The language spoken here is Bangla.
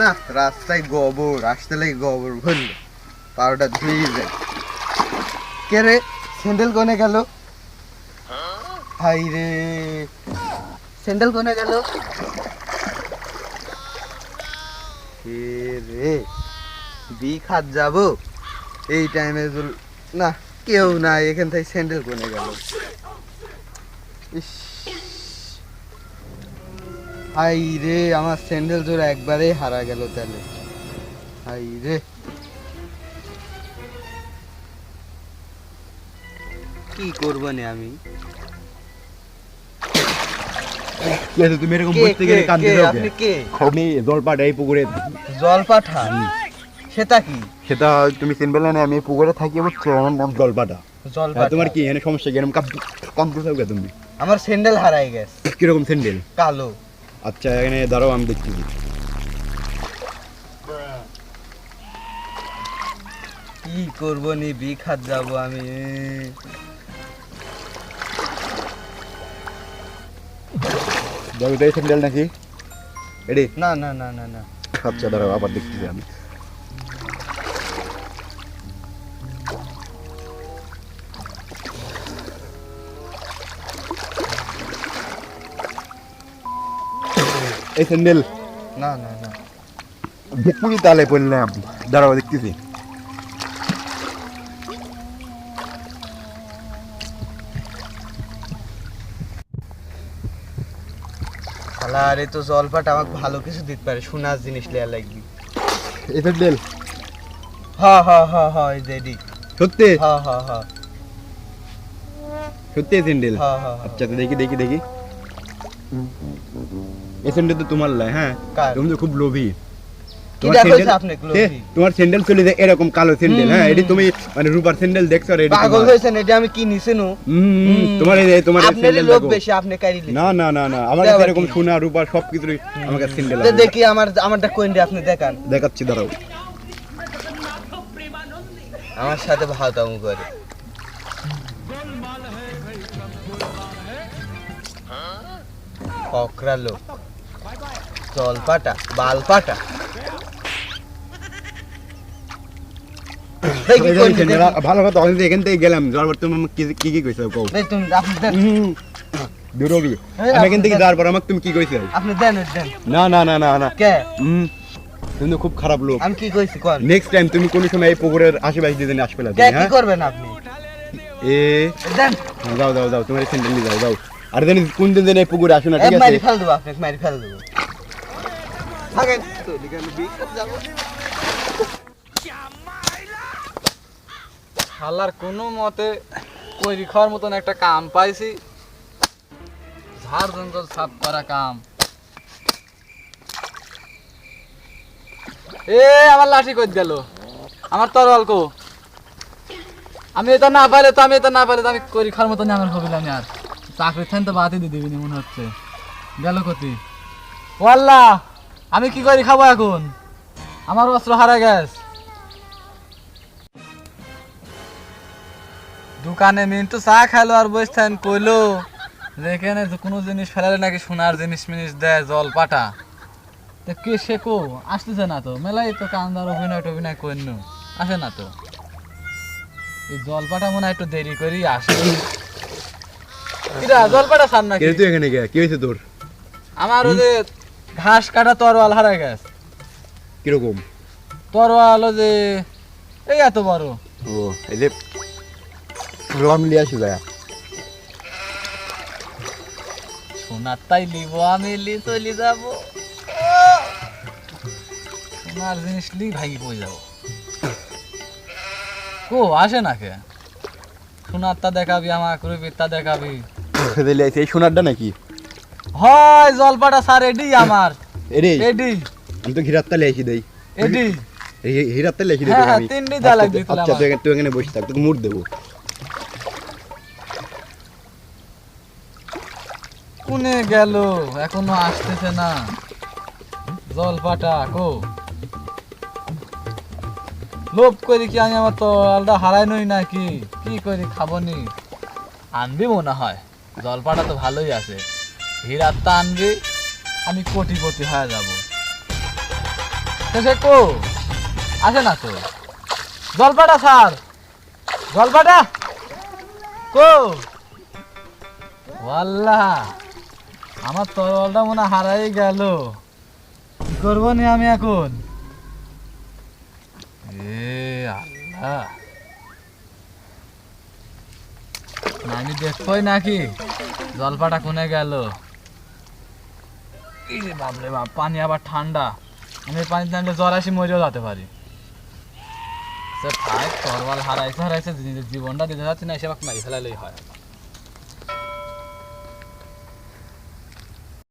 না, রাস্তায় গোবর, আসতে লাগে গোবর ভরল পাউডা ধুয়ে যায় কে রে? স্যান্ডেল কোনে গেল? হাই রে। স্যান্ডেল কোনে গেল? কে রে? বি খাত যাব? এই টাইমে না, কেউ না এখান থেকে স্যান্ডেল কোনে গেল? ইস। হাই রে আমার স্যান্ডেল জোড়া একবারেই হারা গেল তাহলে হাই রে। কি করব নে আমি তুমি এরকম কে গেলে কান্দতে কে যাও আপনি কে? কে আমি জলপাটা এই পুকুরে সেটা কি? সেটা তুমি চিনবে না আমি পুকুরে থাকি বুঝছ আমার নাম জলপাটা। জল তোমার কি এখানে সমস্যা কি? এরকম কাপ কম করতে তুমি? আমার স্যান্ডেল হারাই গেছে। কীরকম স্যান্ডেল কালো। আচ্ছা এখানে দাঁড়াও আমি দেখছি। কি করব নি? বিখাত যাব আমি। তো এই স্যান্ডেল নাকি? এডি না না না না না। আচ্ছা দাঁড়াও আবার দেখতেছি আমি। এই স্যান্ডেল না না না। পুরি তালে পড়লাম। দাঁড়াও দেখতেছি। আরে তো জলপাট আমাকে ভালো কিছু দিতে পারে সোনার জিনিস লেয়া লাগবি। এই স্যান্ডেল হা হা হা হা এই রেডি সত্যি? হা হা হা। সত্যি স্যান্ডেল হা। আচ্ছা দেখি দেখি দেখি। এই স্যান্ডেল তো তোমার লাই হ্যাঁ? তুমি তো খুব লোভী। তোমার স্যান্ডেল- চলে যায় এরকম কালো স্যান্ডেল হ্যাঁ? এটি তুমি মানে রূপার স্যান্ডেল দেখছ আর এটি পাগল। হয়েছেন এটা আমি কি নিছেন? তোমার এই তোমার স্যান্ডেল লোক বেশি আপনি না না না না আমার কাছে এরকম সোনা রূপার সব কিছুই আমার কাছে স্যান্ডেল দেখি আমার আমারটা কোন দিয়ে আপনি দেখান। দেখাচ্ছি দাঁড়াও। আমার সাথে ভাতামু করে। জলপাটা বালপাটা। এই কি এই যে করলি স্যান্ডেল, দেখি? ভালো কথা আমি এখান থেকে গেলাম। যাওয়ার তুমি আমাকে কি- কি কি কইছো কও তুমি আপনি দেন। হুম, বেরোবি এই আমি এখান থেকে যাওয়ার পর আমাকে তুমি কি কইছো? আপনি দেন দেন। না না না না না। কে? তুমি খুব খারাপ লোক। আমি কি কইছি কোন? নেক্সট টাইম তুমি কোনো সময় এই পুকুরের আশেপাশে দিয়ে আসবে না কি হ্যাঁ? করবেন আপনি? এ দেন। যাও যাও যাও। তোমার স্যান্ডেল নিয়ে যাও যাও। আর জানি কোন দিন জানি এই পুকুরে আসো না ঠিক আছে? মারি ফেল দেবো আপনাকে মারি ফেল দেবো। থাকেন তো লিখানো বিখ্যাত যাব। শালার কোনো মতে কৈরি খাওয়ার মতন একটা কাম পাইছি। ঝাড় জঙ্গল সাফ করা কাম। এ আমার লাঠি কই গেল আমার তরোয়াল কো? আমি এটা না পাইলে তো আমি এটা না পাইলে তো আমি করি খাওয়ার মতন আমার হবিলাম আর চাকরি থান তো বাতি দিয়ে দিবি মনে হচ্ছে। গেল কতি ওয়াল্লা, আমি কি করি খাব এখন? আমার অস্ত্র হারা গেছে। দোকানে মিন্টু চা খাইলো আর বসতেন কইলো যে এখানে কোনো জিনিস ফেলালে নাকি সোনার জিনিস মিনিস দেয় জল পাটা তো কে সে কো? আসতেছে না তো। মেলাই তো কান্দার অভিনয় টভিনয় কইন আসে না তো। এই জল পাটা মনে হয় একটু দেরি করেই আসে। কিরা তুই এখানে গে কি তোর? আমার ওই যে ঘাস কাটা তরোয়াল হারা গেছে। কীরকম? তরোয়াল যে এই এত বড়। ও এই যে রম লিয়ে সোনার তাই লিব আমি লি চলি যাব। সোনার জিনিস লি পড়ে যাব। কো আসে না কে? সোনার তা দেখাবি আমাকে রুবির তা দেখাবি। দিলে এই সোনারটা নাকি? হয় জলপাটা স্যার এডি আমার। এরে এডি। আমি তো ঘিরাত্তা লিয়ে দেই। এডি। হিরাত্তা লিখে হ্যাঁ, হ্যাঁ, আমি। তিনটি দেয়া আচ্ছা, লাগবে আচ্ছা তুই এখানে বসে থাক তোকে মুড় দেবো। কোনে গেল? এখনও আসতেছে না। জলপাটা কো। লোভ করি কি আমি আমার তো আলদা হারাই নই নাকি? কি করি খাবনি আনবি মনে হয়। জলপাটা তো ভালোই আছে। হীরাত্তা আনবি, আমি কোটিপতি হয়ে যাব। কো আসে না তো? জলপাটা স্যার, জলপাটা? কো? ওয়াল্লা আমার তরলটা মনে হারাই গেল। কি করব নি আমি এখন? এ আল্লাহ না, আমি দেখবই নাকি? জলপাটা কোনে গেল? বাপরে বাপ, পানি আবার ঠান্ডা। আমি পানি টানলে জ্বর আসি মরেও যেতে পারি। সে ভাই তরবাল হারাইছে হারাইছে জীবনটা দিতে যাচ্ছে না, এসে আমাকে মারি ফেলালেই হয়।